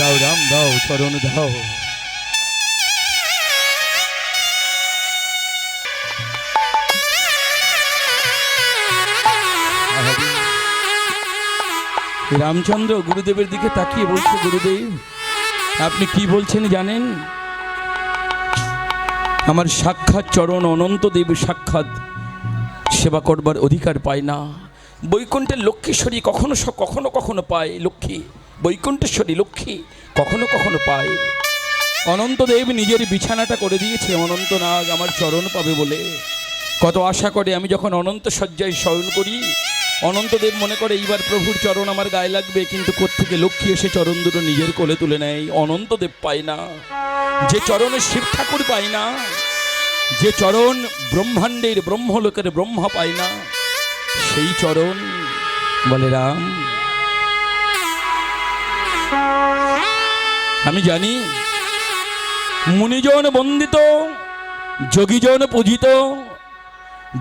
দাও রাম দাও, চরণ দাও। রামচন্দ্র গুরুদেবের দিকে তাকিয়ে বলছে, গুরুদেব, আপনি কি বলছেন জানেন? আমার সাক্ষাৎ চরণ অনন্ত অনন্তদেব সাক্ষাৎ। সেবা করবার অধিকার পায় না। বৈকুণ্ঠের লক্ষ্মীশ্বরী কখনো কখনো কখনো পায় লক্ষ্মী। বৈকুণ্ঠেশ্বরী লক্ষ্মী কখনো কখনো পায়। অনন্তদেব নিজের বিছানাটা করে দিয়েছে অনন্ত নাগ আমার চরণ পাবে বলে। কত আশা করে আমি যখন অনন্ত শয্যায় শয়ন করি, অনন্তদেব মনে করে এইবার প্রভুর চরণ আমার গায়ে লাগবে, কিন্তু কোত্থেকে লক্ষ্মী এসে চরণ দুটো নিজের কোলে তুলে নেয়, অনন্তদেব পায় না। যে চরণে শিব ঠাকুর পায় না, যে চরণ ব্রহ্মাণ্ডের ব্রহ্মলোকের ব্রহ্মা পায় না, সেই চরণ বলে রাম। আমি জানি মুনিজন বন্দিত, যোগীজন পূজিত,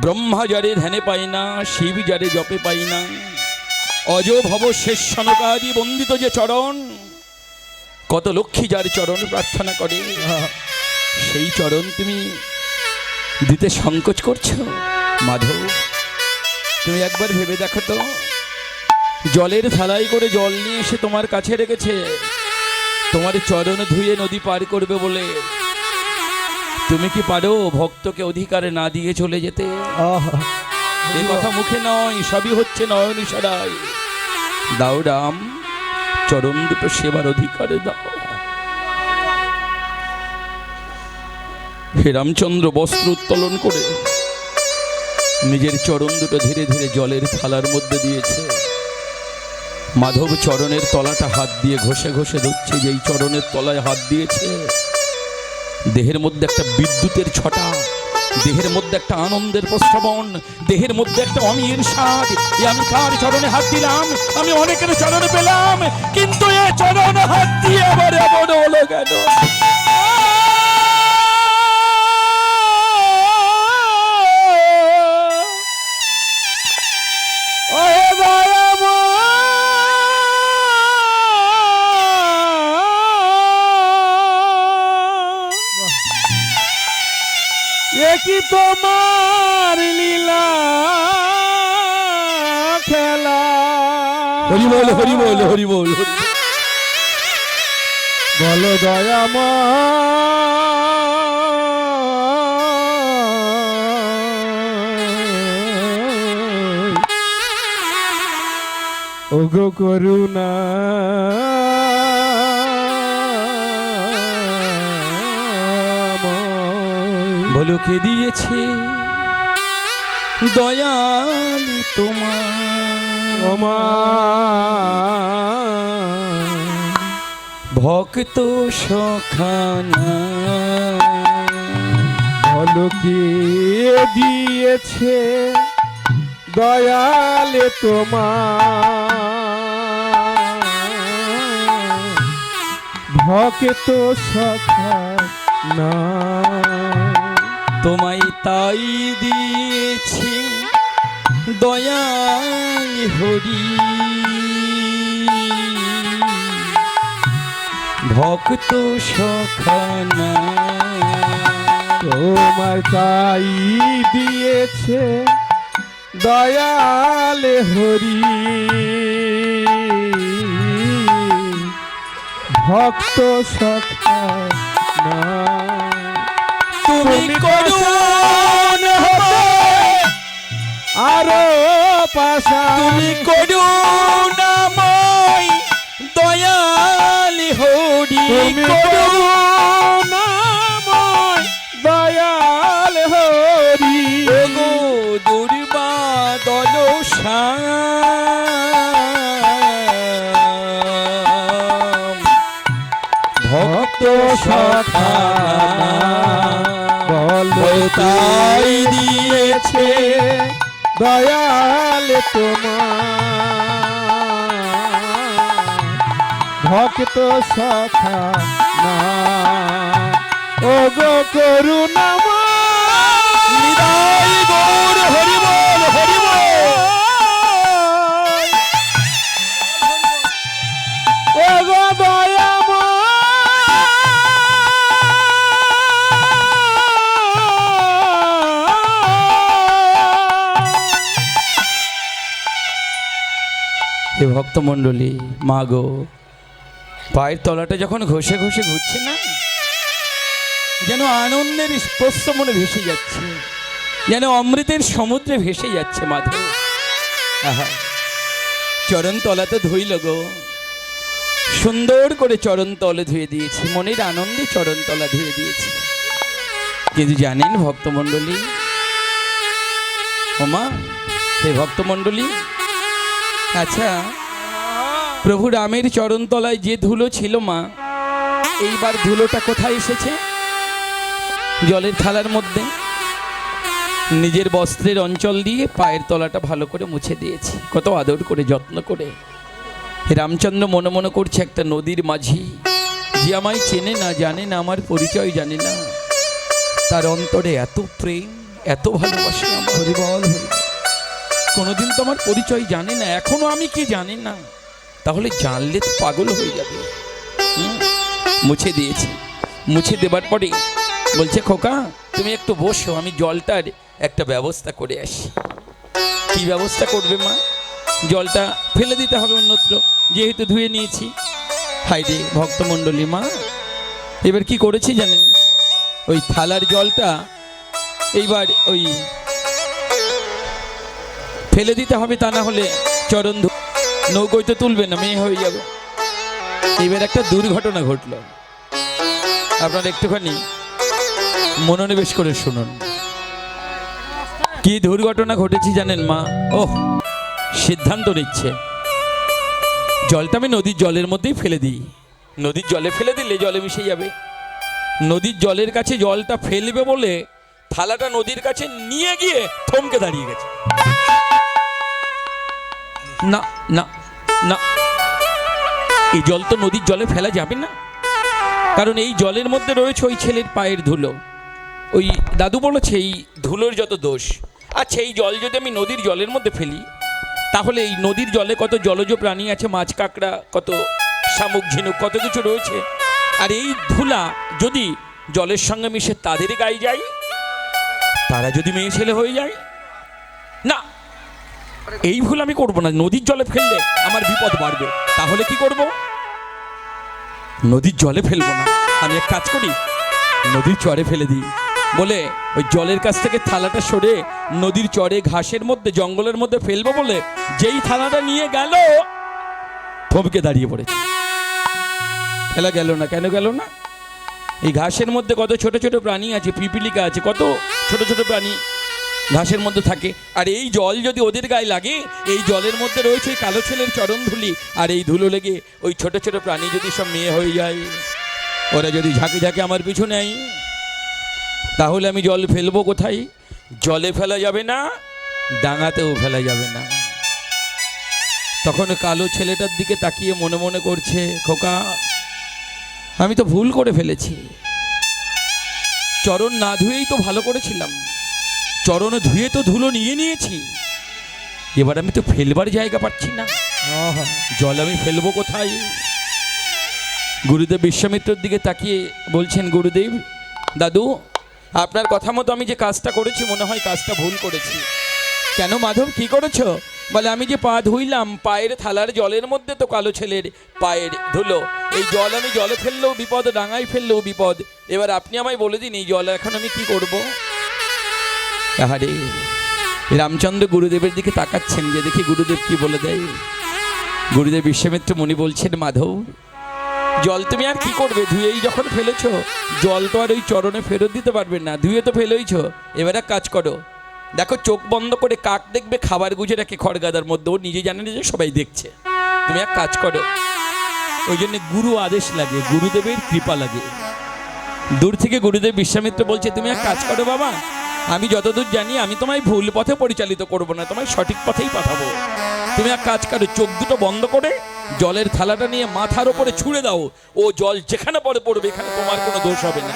ব্রহ্মা যারে ধ্যানে পাই না, শিব যারে জপে পাই না অজ ভব শেষ সনকাদি বন্দিত যে চরণ, কত লক্ষ্মী যার চরণ প্রার্থনা করে, সেই চরণ তুমি দিতে সংকোচ করছ? মাধব, তুমি একবার ভেবে দেখো তো, জলের থালাই করে জল নিয়ে এসে তোমার কাছে রেখেছে। তোমার চরণ ধুয়ে নদী পার করবে বলে। তুমি কি পারো ভক্তকে অধিকারে না দিয়ে চলে যেতে? এ কথা মুখে নয় সবই হচ্ছে নয়ন ইশারায়। দাও রাম চরণ দুটো সেবার অধিকারে দাও। হে রামচন্দ্র বস্ত্র উত্তোলন করে নিজের চরণ দুটো ধীরে ধীরে জলের থালার মধ্যে দিয়েছে। মাধব চরণের তলাটা হাত দিয়ে ঘষে ঘষে ধরছে এই চরণের তলায় হাত দিয়েছে। দেহের মধ্যে একটা বিদ্যুতের ছটা, দেহের মধ্যে একটা আনন্দের প্রশ্রবণ দেহের মধ্যে একটা অমির স্বাদ। আমি কার চরণে হাত দিলাম, আমি অনেকের চরণে পেলাম, কিন্তু এ চরণে হাত দিয়ে আবার এমন হলো কেন? হরি বল হরি বল বল। দয়াম ওগো করুণা। বলো কে দিয়েছে দয়াল তোমার ভক্ত সখানা বলো কে দিয়েছে দয়ালে তোমার। ভক্ত সখা না তোমায় তাই দিয়েছি দয়াল হরি। ভক্ত সখানা তোমার তাই দিয়েছে দয়াল হরি। ভক্ত সখা না তুমি হবে আরও পাশা। তুমি করুণাময় দয়াল হরি করুণাময় দয়াল হরি। গো দুর্বাদল শ্যাম। ভক্ত সখা বলো তাই দয়াল তোমার। ভক্ত সখা না। ও গো করুণাময় ভক্তমণ্ডলী, মা গো। পায়ের তলাটা যখন ঘষে ঘষে ঘুরছে না, যেন আনন্দের মনে ভেসে যাচ্ছে, যেন অমৃতের সমুদ্রে ভেসে যাচ্ছে মাধব আহা, চরণ তলাতে ধুইল গো। সুন্দর করে চরণ তলে ধুয়ে দিয়েছি, মনের আনন্দে চরণ তলা ধুয়ে দিয়েছি। কিন্তু জানেন ভক্তমণ্ডলী? ওমা হে ভক্তমণ্ডলী আচ্ছা প্রভু রামের চরণতলায় যে ধুলো ছিল মা, এইবার ধুলোটা কোথায় এসেছে? জলের থালার মধ্যে। নিজের বস্ত্রের অঞ্চল দিয়ে পায়ের তলাটা ভালো করে মুছে দিয়েছি। কত আদর করে, যত্ন করে। রামচন্দ্র মনে মনে করছে, একটা নদীর মাঝি, যে আমায় চেনে না, জানে না, আমার পরিচয় জানে না। তার অন্তরে এত প্রেম, এত ভালোবাসে আমার। হরিবল হরি কোনোদিন তো আমার পরিচয় জানে না, এখনও আমি কি জানি না। তাহলে জানলে তো পাগল হয়ে যাবে। মুছে দিয়েছে। মুছে দেবার পরে বলছে, খোকা, তুমি একটু বসো, আমি জলটার একটা ব্যবস্থা করে আসি। কি ব্যবস্থা করবে মা? জলটা ফেলে দিতে হবে অন্যত্র, যেহেতু ধুয়ে নিয়েছি। হাই রে ভক্তমণ্ডলী মা, এবার কি করেছি জানেন? ওই থালার জলটা এইবার ওই ফেলে দিতে হবে, তা না হলে চরণ নৌকোয় তো তুলবে না, মেয়ে হয়ে যাবে। এবার একটা দুর্ঘটনা ঘটলো। আপনারা একটুখানি মনোনিবেশ করে শুনুন। কি দুর্ঘটনা ঘটেছে জানেন মা? ও সিদ্ধান্ত নিচ্ছে। জলটা আমি নদীর জলের মধ্যেই ফেলে দিই। নদীর জলে ফেলে দিলে জলে মিশে যাবে। নদীর জলের কাছে জলটা ফেলবে বলে থালাটা নদীর কাছে নিয়ে গিয়ে থমকে দাঁড়িয়ে গেছে। না না। না। এই জল তো নদীর জলে ফেলা যাবে না। কারণ এই জলের মধ্যে রয়েছে ওই ছেলের পায়ের ধুলো। ওই দাদু বলেছে, এই ধুলোর যত দোষ। আচ্ছা এই জল যদি আমি নদীর জলের মধ্যে ফেলি, তাহলে এই নদীর জলে কত জলজ প্রাণী আছে, মাছ, কাঁকড়া, কত শামুক, ঝিনুক, কত কিছু রয়েছে? আর এই ধুলা যদি জলের সঙ্গে মিশে তাদের গায়ে যায়, তারা যদি মেয়ে ছেলে হয়ে যায়? না। এই ভুল আমি করব না, নদীর জলে ফেললে আমার বিপদ বাড়বে। তাহলে কি করব? নদীর জলে ফেলব না। আমি এক কাজ করি, নদীর চরে ফেলে দিই। বলে, ওই জলের কাছ থেকে থালাটা সরে নদীর চরে ঘাসের মধ্যে, জঙ্গলের মধ্যে ফেলব বলে যেই থালাটা নিয়ে গেল, থমকে দাঁড়িয়ে পড়েছে। ফেলা গেল না, কেন গেল না? এই ঘাসের মধ্যে কত ছোট ছোট প্রাণী আছে, পিপিলিকা আছে, কত ছোট ছোট প্রাণী ঘাসের মধ্যে থাকে। আর এই জল যদি ওদের গায়ে লাগে, এই জলের মধ্যে রয়েছে কালো ছেলের চরণ ধুলি। আর এই ধুলো লেগে ওই ছোট ছোট প্রাণী যদি সব মেয়ে হয়ে যায়, ওরা যদি ঝাঁকে ঝাঁকে আমার পিছু নেয়, তাহলে আমি জল ফেলব কোথায়? জলে ফেলা যাবে না, ডাঙাতেও ফেলা যাবে না। তখন কালো ছেলেটার দিকে তাকিয়ে মনে মনে করছে, খোকা, আমি তো ভুল করে ফেলেছি। চরণ না ধুয়েই তো ভালো করেছিলাম। চরণ ধুয়ে তো ধুলো নিয়ে নিয়েছি। এবার আমি তো ফেলবার জায়গা পাচ্ছি না। জল আমি ফেলব কোথায়? গুরুদেব বিশ্বামিত্রর দিকে তাকিয়ে বলছেন গুরুদেব দাদু আপনার কথা মতো আমি যে কাজটা করেছি মনে হয় কাজটা ভুল করেছি। কেন মাধব কি করেছ? বলে আমি যে পা ধুইলাম পায়ের থালার জলের মধ্যে তো কালো ছেলের পায়ের ধুলো। এই জল আমি জলে ফেললেও বিপদ ডাঙায় ফেললেও বিপদ। এবার আপনি আমায় বলে দিন এই জল এখন আমি কি করব? আহারে, রামচন্দ্র গুরুদেবের দিকে তাকাচ্ছেন যে দেখি গুরুদেব কি বলে দেয়। গুরুদেব বিশ্বামিত্র মুনি বলছেন, মাধব, জল তুমি আর কি করবে? ধুয়েই যখন ফেলেছ, জল তো আর ওই চরণে ফেরত দিতে পারবে না, ধুয়ে তো ফেলেইছ। এবার এক কাজ করো, দেখো চোখ বন্ধ করে কাক দেখবে, খাবার গুজে রাখে খড়গাদার মধ্যে, ও নিজে জানে না যে সবাই দেখছে। তুমি এক কাজ করো, ওই জন্য গুরু আদেশ লাগে, গুরুদেবের কৃপা লাগে। দূর থেকে গুরুদেব বিশ্বামিত্র বলছে, তুমি এক কাজ করো বাবা আমি যতদূর জানি, আমি তোমায় ভুল পথে পরিচালিত করব না, তোমায় সঠিক পথেই পাঠাবো। তুমি এক কাজ করো, চোখ দুটো বন্ধ করে জলের থালাটা নিয়ে মাথার ওপরে ছুঁড়ে দাও। ও জল যেখানে পরে পড়বে, এখানে তোমার কোনো দোষ হবে না।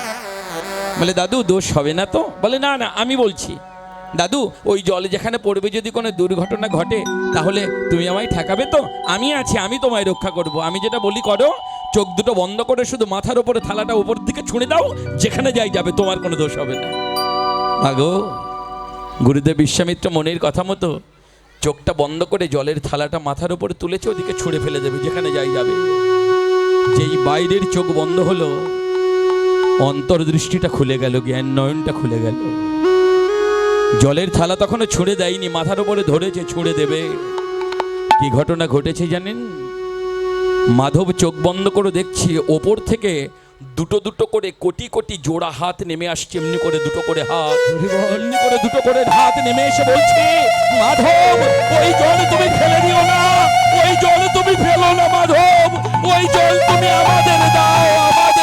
বলে, দাদু, দোষ হবে না তো? বলে, না না, আমি বলছি, দাদু, ওই জলে যেখানে পড়বে যদি কোনো দুর্ঘটনা ঘটে, তাহলে তুমি আমায় ঠেকাবে তো? আমি আছি, আমি তোমায় রক্ষা করব। আমি যেটা বলি করো, চোখ দুটো বন্ধ করে শুধু মাথার ওপরে থালাটা উপর দিকে ছুঁড়ে দাও, যেখানে যাই যাবে, তোমার কোনো দোষ হবে না। আগো, গুরুদেব বিশ্বামিত্র মনের কথা মতো চোখটা বন্ধ করে জলের থালাটা মাথার উপরে তুলেছে, ওদিকে ছুঁড়ে ফেলে দেবে, যেখানে যাই যাবে। যেই বাইরের চোখ বন্ধ হলো, অন্তর্দৃষ্টিটা খুলে গেল জ্ঞান নয়নটা খুলে গেল। জলের থালা তখনও ছুঁড়ে দেয়নি, মাথার উপরে ধরেছে, ছুঁড়ে দেবে। কি ঘটনা ঘটেছে জানেন? মাধব চোখ বন্ধ করে দেখছি, ওপর থেকে দুটো দুটো করে কোটি কোটি জোড়া হাত নেমে আসছে, এমনি করে দুটো করে হাত। এমনি করে দুটো করে হাত নেমে এসে বলছে, মাধব, ওই জল তুমি ফেলে দিও না, ওই জল তুমি ফেলো না, মাধব, ওই জল তুমি আমাদের দাও, আমাদের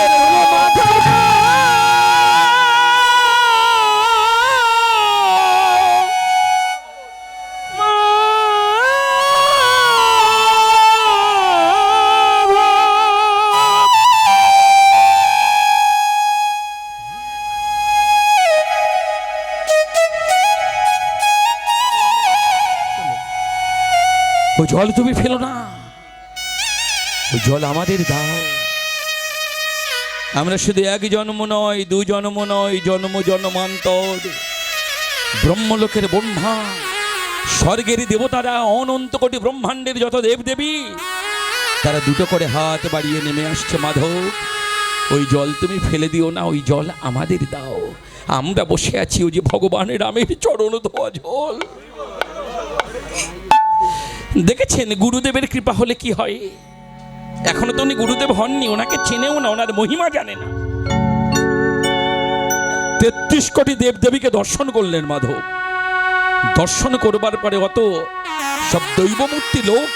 জল তুমি ফেলো না। ওই জল আমাদের দাও। আমরা শুধু এক জন্ম নয়, দু জন্ম নয়, জন্ম জন্মান্তর। ব্রহ্মলোকের ব্রহ্মা, স্বর্গের দেবতারা, অনন্ত কোটি ব্রহ্মাণ্ডের যত দেবদেবী, তারা দুটো করে হাত বাড়িয়ে নেমে আসছে মাধব। ওই জল তুমি ফেলে দিও না, ওই জল আমাদের দাও। আমরা বসে আছি ওই যে ভগবানের রামের চরণ ধোয়া জল দেখেছেন গুরুদেবের কৃপা হলে কি হয়? এখনও তো উনি গুরুদেব হননি ওনাকে চেনেও না ওনার মহিমা জানে না। তেত্রিশ কোটি দেবদেবীকে দর্শন করলেন মাধব। দর্শন করবার পরে অত সব দৈবমূর্তি লোক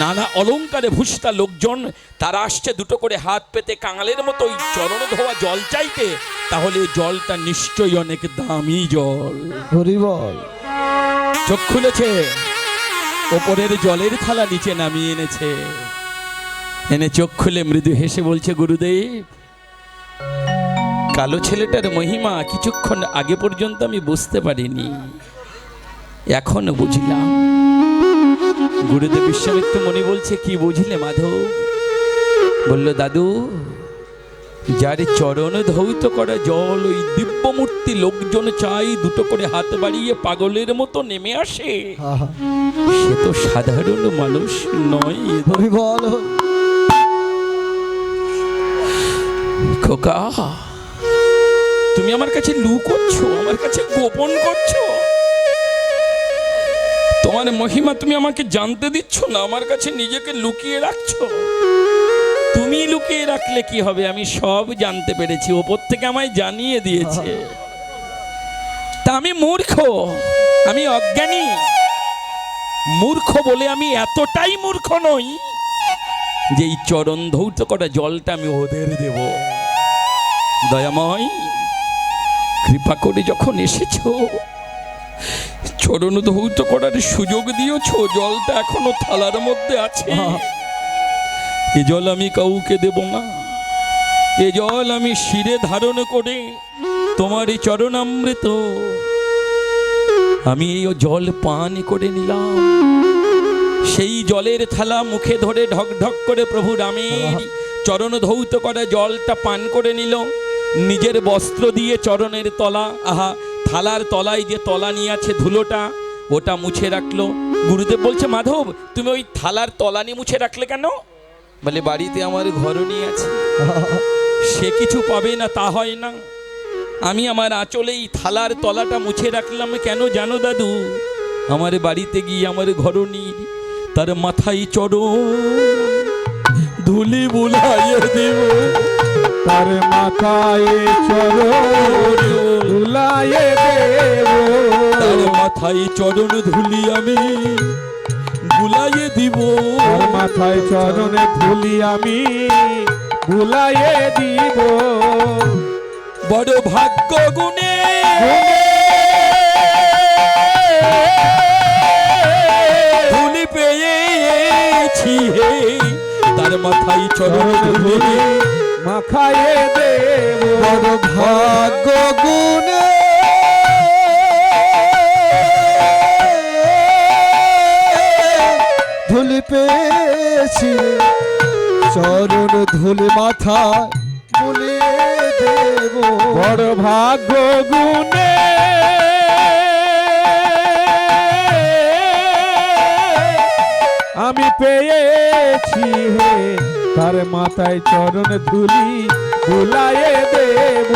নানা অলঙ্কারে ভূষিতা লোকজন তারা আসছে দুটো করে হাত পেতে কাঙালের মতো ওই চরণ ধোয়া জল চাইতে তাহলে এই জলটা নিশ্চয়ই অনেক দামি জল। চোখ খুলেছে? ওপরের জলের থালা নিচে নামিয়ে এনেছে। এনে চোখ খুলে মৃদু হেসে বলছে, গুরুদেব, কালো ছেলেটার মহিমা কিছুক্ষণ আগে পর্যন্ত আমি বুঝতে পারিনি। এখন বুঝলাম। গুরুদেব বিশ্বামিত্র মনে বলছে, কি বুঝলে মাধব? বলল, দাদু যার চরণ ধৌত করা জল ওই দিব্যমূর্তি লোকজন চাই দুটো করে হাত বাড়িয়ে পাগলের মতো নেমে আসে। সে তো সাধারণ মানুষ নয়। বল। খোকা তুমি আমার কাছে লু করছ আমার কাছে গোপন করছ? তোমার মহিমা তুমি আমাকে জানতে দিচ্ছ না আমার কাছে নিজেকে লুকিয়ে রাখছো? তুমি লুকিয়ে রাখলে কি হবে? আমি সব জানতে পেরেছি। ওপর থেকে আমায় জানিয়ে দিয়েছে। তা আমি মূর্খ। আমি অজ্ঞানী। মূর্খ বলে আমি এতটাই মূর্খ নই যে এই চরণ ধৌত কটা জলটা আমি ওদের দেব। দয়াময়, কৃপা করে যখন এসেছ, চরণ ধৌত করার সুযোগ দিয়েছ, জলটা এখনও থালার মধ্যে আছে। এ জল আমি কাউকে দেব না। এ জল আমি শিরে ধারণ করে তোমার এই চরণামৃত। আমি এই জল পান করে নিলাম। সেই জলের থালা মুখে ধরে ঢক ঢক করে প্রভু রামের চরণ ধৌত করা জলটা পান করে নিল। নিজের বস্ত্র দিয়ে চরণের তলা, আহা, থালার তলায় যে তলা নিয়ে আছে ধুলোটা, ওটা মুছে রাখল। গুরুদেব বলছে, মাধব, তুমি ওই থালার তলানি মুছে রাখলে কেন? বলে, বাড়িতে আমার ঘরণী আছে। সে কিছু পাবে না, তা হয় না। আমি আমার আঁচলেই থালার তলাটা মুছে রাখলাম। কেন জানো দাদু? আমার বাড়িতে গিয়ে আমার ঘরণীর তার মাথায় চড়ো ধুলি বুলাইয়ে দেব তার মাথায় চরণ দুলায়ে দেব। তার মাথায় চরণ ধুলি আমি। বুলাইয়ে দিব। মাথায় চরণে ধুলি আমি বুলায়ে দিব। বড় ভাগ্য গুণে। ধুলি পেয়েছি হে তার মাথায় চরণ ধুলি। মাখায়ে দেব। বড় ভাগ্য গুণে। ধুলি পেয়েছি চরণ ধুলি বুলিয়ে দেব। বড় ভাগ্য গুণে। আমি পেয়েছি হে তার মাথায় চরণ ধুলি বুলায়ে দেব।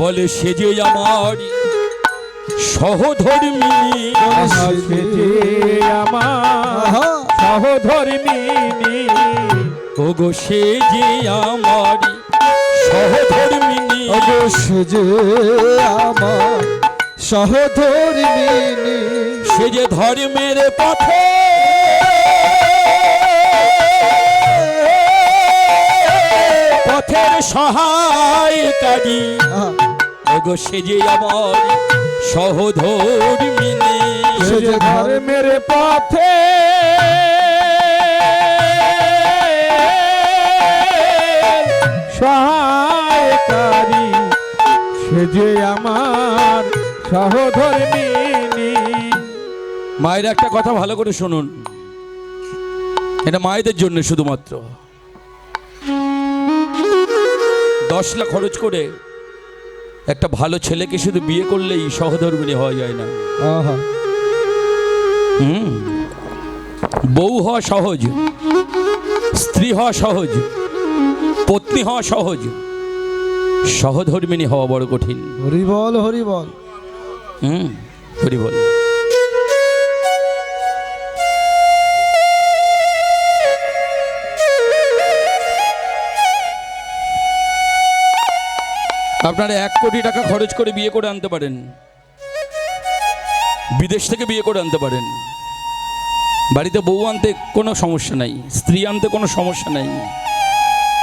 বলে সে যে আমার সহধর্মিনী সে যে আমার আহা। ওগো সে যে আমার সহধর্মিনী অবশ্য যে আমার সহধর্মিনী সে যে ধর্মের পথে। পথের সহায়কারী। ওগো সে যে আমার সহধর্মিনী সে ধর্মের পথে সহায়কারী সে যে আমার সহধর্মিনী মায়ের একটা কথা ভালো করে শুনুন। এটা মায়েদের জন্য শুধুমাত্র। দশ লাখ খরচ করে একটা ভালো ছেলেকে শুধু বিয়ে করলেই সহধর্মিনী হওয়া যায় না। হুম। বউ হওয়া সহজ স্ত্রী হওয়া সহজ পত্নী হওয়া সহজ সহধর্মিনী হওয়া বড় কঠিন। হরিবল হরিবল হরি বল। হুম হরি আপনারা এক কোটি টাকা খরচ করে বিয়ে করে আনতে পারেন। বিদেশ থেকে বিয়ে করে আনতে পারেন। বাড়িতে বউ আনতে কোনো সমস্যা নাই স্ত্রী আনতে কোনো সমস্যা নাই।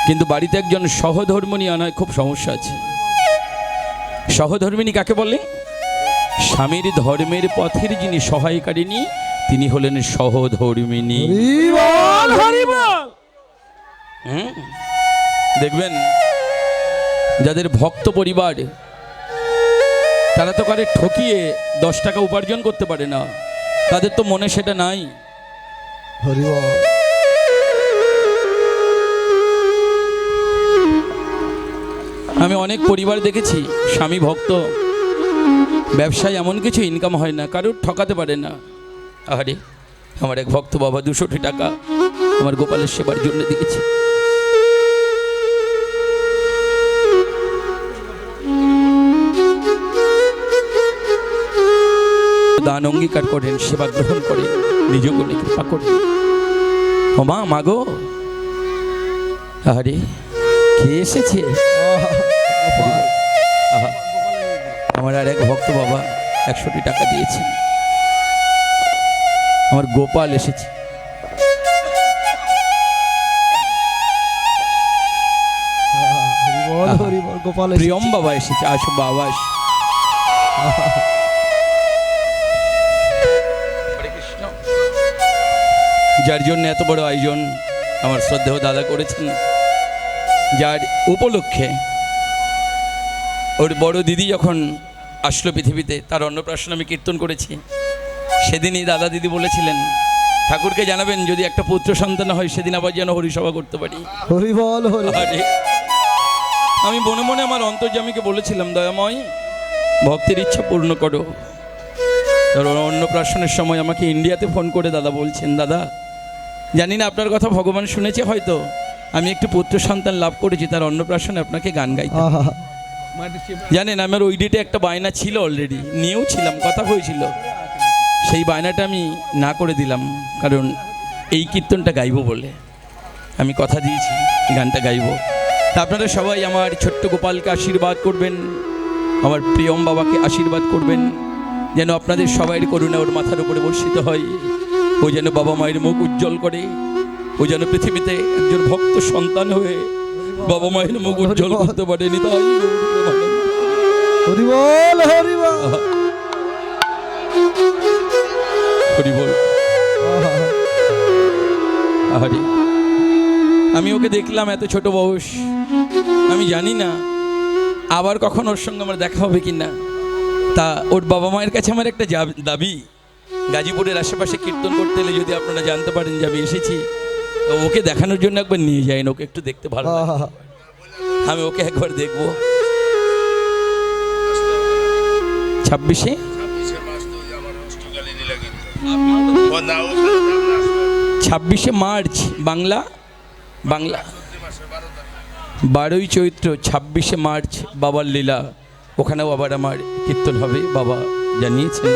কিন্তু বাড়িতে একজন সহধর্মিনী আনায় খুব সমস্যা আছে। সহধর্মিনী কাকে বলে? স্বামীর ধর্মের পথের যিনি সহায়কারিণী তিনি হলেন সহধর্মিনী। বল দেখবেন যাদের ভক্ত পরিবার তারা তো কারে ঠকিয়ে দশ টাকা উপার্জন করতে পারে না। তাদের তো মনে সেটা নাই। আমি অনেক পরিবার দেখেছি স্বামী ভক্ত ব্যবসায় এমন কিছু ইনকাম হয় না কারোর ঠকাতে পারে না। আরে আমার এক ভক্ত বাবা দুশোটি টাকা আমার গোপালের সেবার জন্য দিয়েছে। দান অঙ্গীকার করেন সেবা গ্রহণ করেন নিজ গুণে কৃপা করেন। ও মা মাগো আরে কে এসেছে? আমার আর এক ভক্ত বাবা একশোটি টাকা দিয়েছেন আমার গোপাল এসেছে। গোপাল। প্রিয়ম বাবা এসেছে আসো বাবা আসো। যার জন্য এত বড় আয়োজন আমার শ্রদ্ধেয় দাদা করেছেন যার উপলক্ষে ওর বড় দিদি যখন আসলো পৃথিবীতে তার অন্নপ্রাশন আমি কীর্তন করেছি। সেদিনই দাদা দিদি বলেছিলেন ঠাকুরকে জানাবেন যদি একটা পুত্র সন্তান হয় সেদিন আবার যেন হরিসভা করতে পারি। হরি বল হরি আমি মনে মনে আমার অন্তর্জামীকে বলেছিলাম দয়াময় ভক্তের ইচ্ছা পূর্ণ করো। অন্নপ্রাশনের সময় আমাকে ইন্ডিয়াতে ফোন করে দাদা বলছেন দাদা জানি না আপনার কথা ভগবান শুনেছে হয়তো। আমি একটু পুত্র সন্তান লাভ করেছি তার অন্নপ্রাশনে আপনাকে গান গাইতে। আহা। জানেন আমার ওই ডেটে একটা বায়না ছিল অলরেডি নিয়েও ছিলাম কথা হয়েছিল। সেই বায়নাটা আমি না করে দিলাম কারণ এই কীর্তনটা গাইব বলে। আমি কথা দিয়েছি গানটা গাইব। তা আপনারা সবাই আমার ছোট্ট গোপালকে আশীর্বাদ করবেন আমার প্রিয়ম বাবাকে আশীর্বাদ করবেন যেন আপনাদের সবাইয়ের করুণা ওর মাথার উপরে বর্ষিত হয়। ও যেন বাবা মায়ের মুখ উজ্জ্বল করে ও যেন পৃথিবীতে একজন ভক্ত সন্তান হয়ে বাবা মায়ের মুখ উজ্জ্বল করতে পারেনি তাই। হরি বল হরি বল হরি আহারে আমি ওকে দেখলাম এত ছোট বয়স। আমি জানি না আবার কখন ওর সঙ্গে আমার দেখা হবে কি না তা ওর বাবা মায়ের কাছে আমার একটা দাবি। গাজীপুরের আশেপাশে কীর্তন করতে এলে যদি আপনারা জানতে পারেন যে আমি এসেছি তো ওকে দেখানোর জন্য একবার নিয়ে যাই ওকে একটু দেখতে ভালো। আমি ওকে একবার দেখব। ছাব্বিশে? না না। ছাব্বিশে মার্চ বাংলা বাংলা। বারোই চৈত্র ছাব্বিশে মার্চ বাবার লীলা। ওখানেও আবার আমার কীর্তন হবে বাবা জানিয়েছেন।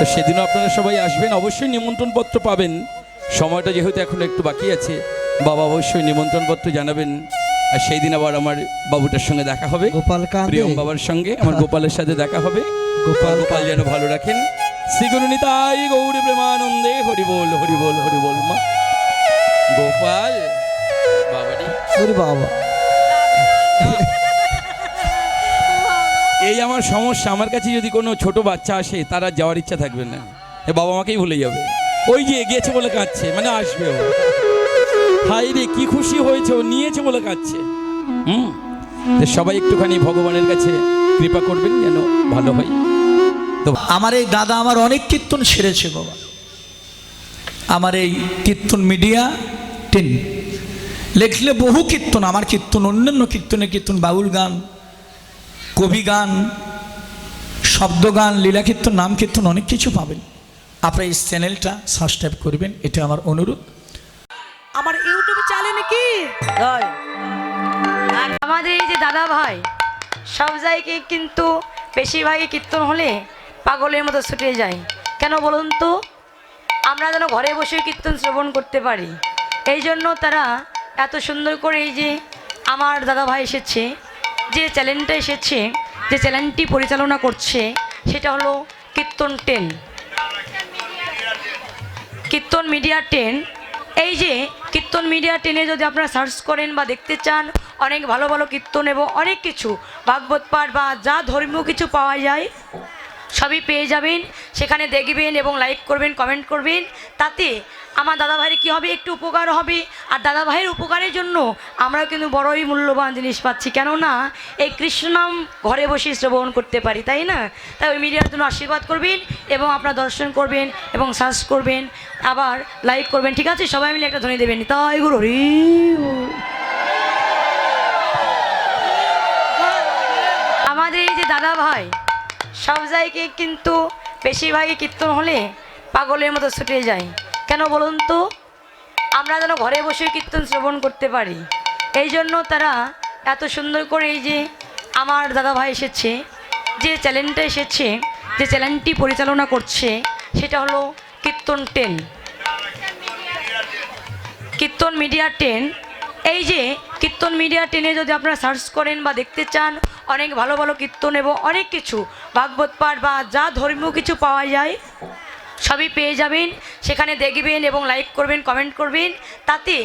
তো সেদিনও আপনারা সবাই আসবেন অবশ্যই নিমন্ত্রণপত্র পাবেন। সময়টা যেহেতু এখন একটু বাকি আছে বাবা অবশ্যই নিমন্ত্রণপত্র জানাবেন। আর সেই দিন আবার আমার বাবুটার সঙ্গে দেখা হবে গোপাল প্রিয়ম বাবার সঙ্গে আমার গোপালের সাথে দেখা হবে। গোপাল গোপাল যেন ভালো রাখেন। শ্রীগুরু নিতাই গৌরী প্রেমানন্দে হরিবোল হরিবোল হরিবোল মা। গোপাল বাবারি। ওরে বাবা। এই আমার সমস্যা, আমার কাছে যদি কোনো ছোট বাচ্চা আসে, তারা যাওয়ার ইচ্ছা থাকবে না। বাবা মাকেই ভুলে যাবে। ওই যে এগিয়েছে বলে কাঁদছে মানে আসবে ও। হাই রে, কি খুশি হয়েছে, ও নিয়েছে বলে কাঁদছে। হুম? সবাই একটুখানি ভগবানের কাছে কৃপা করবেন যেন ভালো হয়। তো আমার এই দাদা আমার অনেক কীর্তন সেরেছে বাবা। আমার এই কীর্তন মিডিয়া টেন। লেখলে বহু কীর্তন, আমার কীর্তন, অন্যান্য কীর্তনের কীর্তন, বাউল গান। কবি গান শব্দ গান লীলা কীর্তন নাম কীর্তন অনেক কিছু পাবেন। আপনার এই চ্যানেলটা সাবস্ক্রাইব করবেন এটা আমার অনুরোধ। আমার ইউটিউব চ্যানেল কি? আমাদের এই যে দাদা ভাই সব জায়গায় কিন্তু বেশিরভাগই কীর্তন হলে পাগলের মতো ছুটে যায়। কেন বলুন তো? আমরা যেন ঘরে বসে কীর্তন শ্রবণ করতে পারি। এই জন্য তারা এত সুন্দর করে এই যে আমার দাদা ভাই এসেছে যে চ্যানেলটা এসেছে, যে চ্যানেলটি পরিচালনা করছে, সেটা হলো Kirtan ten Kirtan media ten এই যে কীর্তন মিডিয়া টেনে যদি আপনারা সার্চ করেন বা দেখতে চান, অনেক ভালো ভালো কীর্তন এবং অনেক কিছু, ভাগবত পাঠ বা যা ধর্মীয় কিছু পাওয়া যায়, সবই পেয়ে যাবেন। সেখানে দেখবেন এবং লাইক করবেন কমেন্ট করবেন। তাতে আমার দাদা ভাইয়ের কী হবে? একটু উপকার হবে। আর দাদা ভাইয়ের উপকারের জন্য আমরা কিন্তু বড়ই মূল্যবান জিনিস পাচ্ছি। কেননা, এই কৃষ্ণনাম ঘরে বসে শ্রবণ করতে পারি, তাই না? তাই ওই মিডিয়ার জন্য আশীর্বাদ করবেন এবং আপনার দর্শন করবেন এবং সার্চ করবেন, আবার লাইক করবেন, ঠিক আছে? সবাই মিলে একটা ধ্বনি দেবেন তাই গুরু বল। আমাদের এই যে দাদা ভাই সব জায়গায় কিন্তু বেশিরভাগই কীর্তন হলে পাগলের মতো ছুটে যায়। কেন বলুন তো? আমরা যেন ঘরে বসে কীর্তন শ্রবণ করতে পারি। এই জন্য তারা এত সুন্দর করে এই যে আমার দাদা ভাই এসেছে, যে চ্যানেলটা এসেছে, যে চ্যানেলটি পরিচালনা করছে, সেটা হলো Kirtan ten. Kirtan media ten. এই যে কীর্তন মিডিয়া টেনে যদি আপনারা সার্চ করেন বা দেখতে চান, অনেক ভালো ভালো কীর্তন এবং অনেক কিছু, ভাগবত পাঠ বা যা ধর্মীয় কিছু পাওয়া যায় সবই পেয়ে যাবেন, সেখানে দেখবেন এবং লাইক করবেন কমেন্ট করবেন। তাতে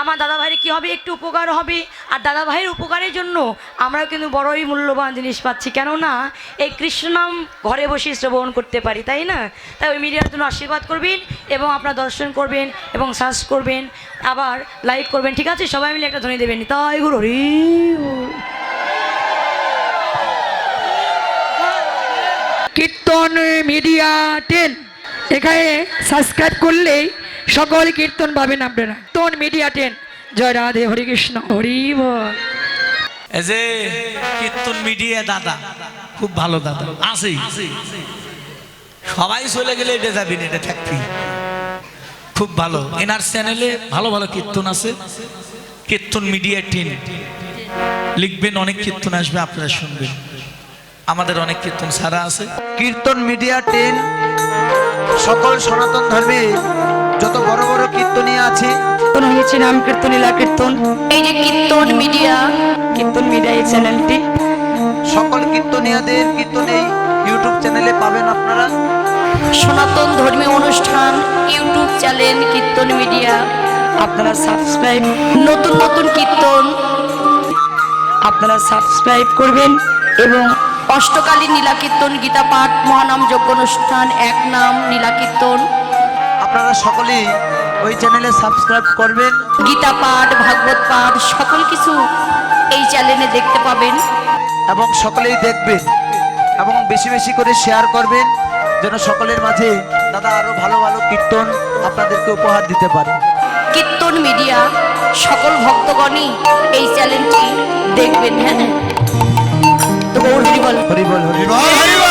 আমার দাদা ভাইয়ের কী হবে? একটু উপকার হবে। আর দাদা ভাইয়ের উপকারের জন্য আমরা কিন্তু বড়ই মূল্যবান জিনিস পাচ্ছি। কেননা এই কৃষ্ণনাম ঘরে বসে শ্রবণ করতে পারি, তাই না? তাই ওই মিডিয়ার জন্য আশীর্বাদ করবেন এবং আপনার দর্শন করবেন এবং সার্চ করবেন, আবার লাইক করবেন। ঠিক আছে? সবাই মিলে একটা ধ্বনি দেবেন। তাই গুরু, হরি কীর্তন মিডিয়া টেন। এখানে সাবস্ক্রাইব করলেই সকল কীর্তন পাবেন আপনারা কীর্তন মিডিয়া টেন? জয় রাধে, হরে কৃষ্ণ, হরি বল। কীর্তন মিডিয়া দাদা, খুব ভালো দাদা। আসেই সবাই চলে গেলে এটা যাবি না, এটা থাকবি খুব ভালো। এনার চ্যানেলে ভালো ভালো কীর্তন আছে। কীর্তন মিডিয়া টিন। লিখবেন, অনেক কীর্তন আসবে, আপনারা শুনবেন। আমাদের অনেক কীর্তন সারা আছে। কীর্তন মিডিয়া টেন সকল সনাতন ধর্মে যত বড় বড় কীর্তনীয় আছে। কীর্তন হয়েছে নাম কীর্তন লীলা কীর্তন। এই যে কীর্তন মিডিয়া। কীর্তন মিডিয়া এই চ্যানেলটি। সকল কীর্তনীয়দের কীর্তন এই ইউটিউব চ্যানেলে পাবেন আপনারা। সনাতন ধর্মীয় অনুষ্ঠান ইউটিউব চ্যানেল কীর্তন মিডিয়া। আপনারা সাবস্ক্রাইব নতুন নতুন কীর্তন। আপনারা সাবস্ক্রাইব করবেন এবং অষ্টকালী নীলাকীর্তন গীতা পাঠ মহানাম যজ্ঞ অনুষ্ঠান এক নাম নীলাকীর্তন। আপনারা সকলেই ওই চ্যানেলে সাবস্ক্রাইব করবেন। গীতা পাঠ ভাগবত পাঠ সকল কিছু এই চ্যানেলে দেখতে পাবেন। এবং সকলেই দেখবেন এবং বেশি বেশি করে শেয়ার করবেন যেন সকলের মাঝে দাদা আরও ভালো ভালো কীর্তন আপনাদেরকে উপহার দিতে পারে। কীর্তন মিডিয়া সকল ভক্তগণই এই চ্যানেলটি দেখবেন হ্যাঁ। बोल हरिबल हरिबल हरिबल